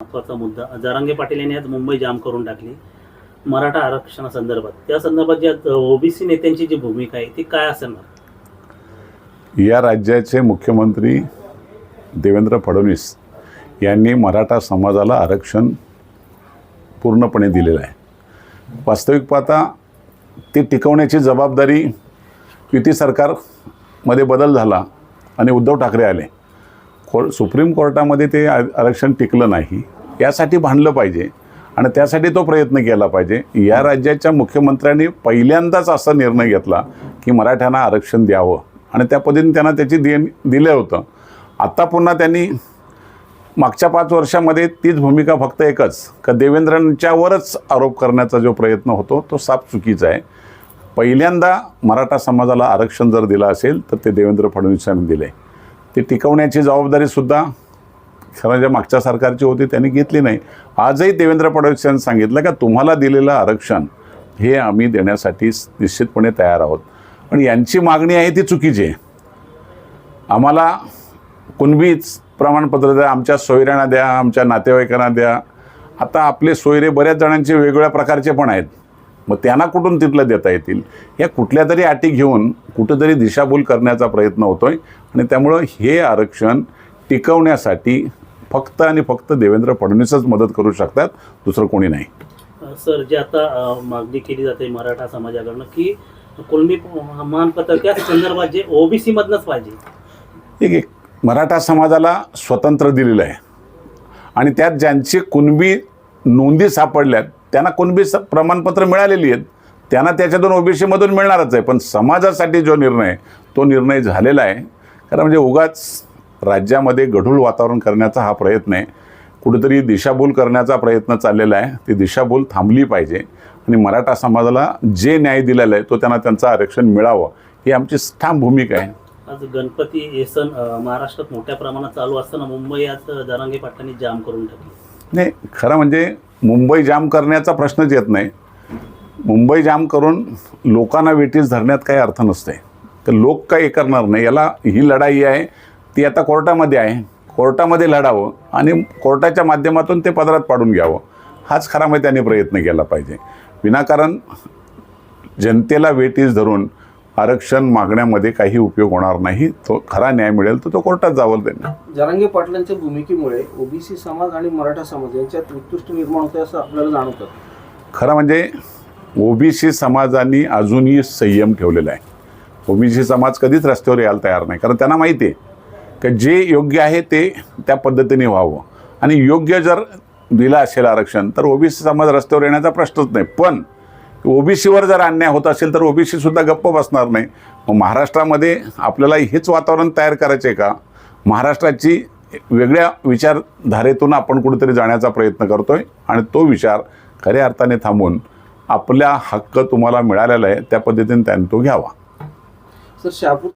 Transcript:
महत्त्वाचा मुद्दा. जरांगे पाटील यांनी आज मुंबई जाम करून टाकली. मराठा आरक्षणासंदर्भात. त्या संदर्भात जी ओबीसी नेत्यांची जी भूमिका आहे ती काय असणार? या राज्याचे मुख्यमंत्री देवेंद्र फडणवीस यांनी मराठा समाजाला आरक्षण पूर्णपणे दिलेलं आहे. वास्तविक पाहता ती टिकवण्याची जबाबदारी युती सरकारमध्ये बदल झाला आणि उद्धव ठाकरे आले. को सुप्रीम कोर्टामध्ये ते आरक्षण टिकलं नाही यासाठी भांडलं पाहिजे आणि त्यासाठी तो प्रयत्न केला पाहिजे. या राज्याच्या मुख्यमंत्र्यांनी पहिल्यांदाच असा निर्णय घेतला की मराठ्यांना आरक्षण द्यावं. आणि त्या पद्धतीने त्यांना त्याची देण दिलं होतं. आत्ता पुन्हा त्यांनी मागच्या पाच वर्षामध्ये तीच भूमिका फक्त एकच का देवेंद्रांच्यावरच आरोप करण्याचा जो प्रयत्न होतो तो साफ चुकीचा आहे. पहिल्यांदा मराठा समाजाला आरक्षण जर दिलं असेल तर ते देवेंद्र फडणवीसांनी दिले ते टिकवण्याची जबाबदारीसुद्धा खरं ज्या मागच्या सरकारची होती त्यांनी घेतली नाही. आजही देवेंद्र फडणवीस यांनी सांगितलं का तुम्हाला दिलेलं आरक्षण हे आम्ही देण्यासाठी निश्चितपणे तयार आहोत. पण यांची मागणी आहे ती चुकीची आहे. आम्हाला कुणबीच प्रमाणपत्र द्या आमच्या सोयऱ्यांना द्या आमच्या नातेवाईकांना द्या. आता आपले सोयरे बऱ्याच जणांचे वेगवेगळ्या प्रकारचे पण आहेत. मग त्यांना कुठून तिथलं देता येतील? या कुठल्या तरी अटी घेऊन कुठंतरी दिशाभूल करण्याचा प्रयत्न होतो आहे आणि त्यामुळं हे आरक्षण टिकवण्यासाठी फक्त आणि फक्त देवेंद्र फडणवीसच मदत करू शकतात दुसरं कोणी नाही. सर जे आता मागणी केली जाते मराठा समाजाकडनं की कुणबी मानपत्र त्या संदर्भात जे ओबीसी मधनच पाहिजे. एक एक मराठा समाजाला स्वतंत्र दिलेलं आहे. आणि त्यात ज्यांची कुणबी नोंदी सापडल्यात त्यांना कुणबी स- प्रमाणपत्र मिळालेली आहेत त्यांना त्याच्यातून ओबीसीमधून मिळणारच आहे. पण समाजासाठी जो निर्णय तो निर्णय झालेला आहे. कारण म्हणजे उगाच राज्यामध्ये गढूळ वातावरण करण्याचा हा प्रयत्न आहे. कुठेतरी दिशाभूल करण्याचा प्रयत्न चाललेला आहे. ती दिशाभूल थांबली पाहिजे. आणि मराठा समाजाला जे न्याय दिलेला आहे तो त्यांना त्यांचं आरक्षण मिळावं ही आमची ठाम भूमिका आहे. आज गणपती हे सण महाराष्ट्रात मोठ्या प्रमाणात चालू असताना मुंबई आज जरांगे पाटलांनी जाम करून टाकली. नाही खरं म्हणजे मुंबई जाम करण्याचा प्रश्नच येत नाही. मुंबई जाम करून लोकांना वेटीस धरण्यात काही अर्थ नसते तर लोक काही करणार नाही. याला ही लढाई आहे. ती आता कोर्टामध्ये आहे. कोर्टामध्ये लढावं आणि कोर्टाच्या माध्यमातून ते पदरात पाडून घ्यावं. हाच खरा मग त्यांनी प्रयत्न केला पाहिजे. विनाकारण जनतेला वेटीस धरून आरक्षण मागण्यामध्ये काही उपयोग होणार नाही. तो खरा न्याय मिळेल तर तो कोर्टात जावं त्यांनी. जरांगे पाटलांच्या भूमिकेमुळे ओबीसी समाज आणि मराठा समाज यांच्यात उत्कृष्ट निर्माण होते असं आपल्याला जाणवतं. खरं म्हणजे ओबीसी समाजाने अजूनही संयम ठेवलेला आहे. ओबीसी समाज कधीच रस्त्यावर यायला तयार नाही. कारण त्यांना माहिती आहे की जे योग्य आहे ते त्या पद्धतीने व्हावं. आणि योग्य जर दिलं असेल आरक्षण तर ओबीसी समाज रस्त्यावर येण्याचा प्रश्नच नाही. पण ओबीसीवर जर अन्याय होत असेल तर ओबीसी सुद्धा गप्प बसणार नाही. मग महाराष्ट्रामध्ये आपल्याला हेच वातावरण तयार करायचे आहे का? महाराष्ट्राची वेगळ्या विचारधारेतून आपण कुठेतरी जाण्याचा प्रयत्न करतोय आणि तो विचार खऱ्या अर्थाने थांबून आपल्या हक्क तुम्हाला मिळालेला आहे त्या पद्धतीने त्याने तो घ्यावा. सर शापूर